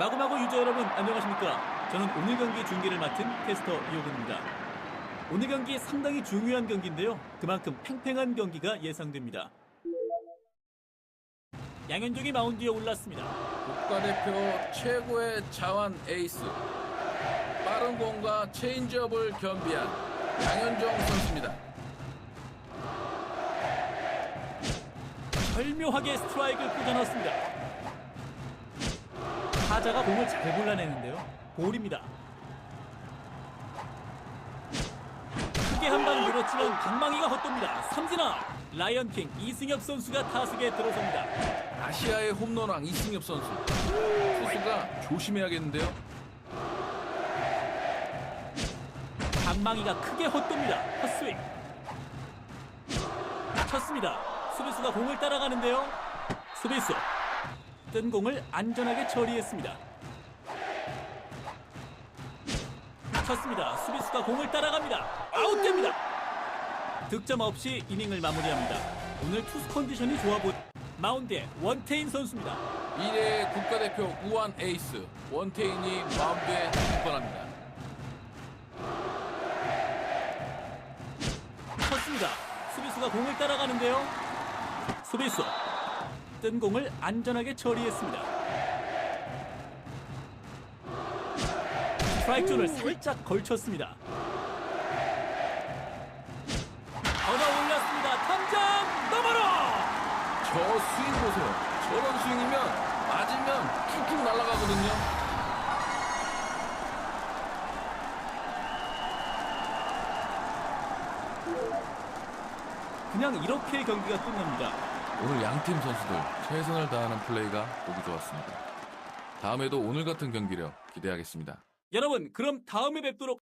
마구마구 유저 여러분 안녕하십니까? 저는 오늘 경기 중계를 맡은 캐스터 이호근입니다. 오늘 경기 상당히 중요한 경기인데요. 그만큼 팽팽한 경기가 예상됩니다. 양현종이 마운드에 올랐습니다. 국가대표 최고의 자완 에이스 빠른 공과 체인지업을 겸비한 양현종 선수입니다. 절묘하게 스트라이크를 꽂아넣습니다. 타자가 공을 잘 골라내는데요. 볼입니다. 크게 한 방 밀었지만 방망이가 헛돕니다. 삼진아 라이언킹 이승엽 선수가 타석에 들어섭니다. 아시아의 홈런왕 이승엽 선수 투수가 조심해야겠는데요. 방망이가 크게 헛돕니다. 헛스윙. 쳤습니다. 수비수가 공을 따라가는데요. 수비수 뜬 공을 안전하게 처리했습니다. 쳤습니다. 수비수가 공을 따라갑니다. 아웃됩니다. 득점 없이 이닝을 마무리합니다. 오늘 투수 컨디션이 좋아 보이. 마운드에 원태인 선수입니다. 미래의 국가대표 우완 에이스 원태인이 마운드에 등판합니다. 쳤습니다. 수비수가 공을 따라가는데요. 수비수 뜬 공을 안전하게 처리했습니다. 스트라이크 존을 살짝 걸쳤습니다. 걷어 올렸습니다. 탐장 너머로 저 스윙 보세요. 저런 스윙이면 맞으면 툭툭 날아가거든요. 그냥 이렇게 경기가 끝납니다. 오늘 양팀 선수들 최선을 다하는 플레이가 보기 좋았습니다. 다음에도 오늘 같은 경기력 기대하겠습니다. 여러분 그럼 다음에 뵙도록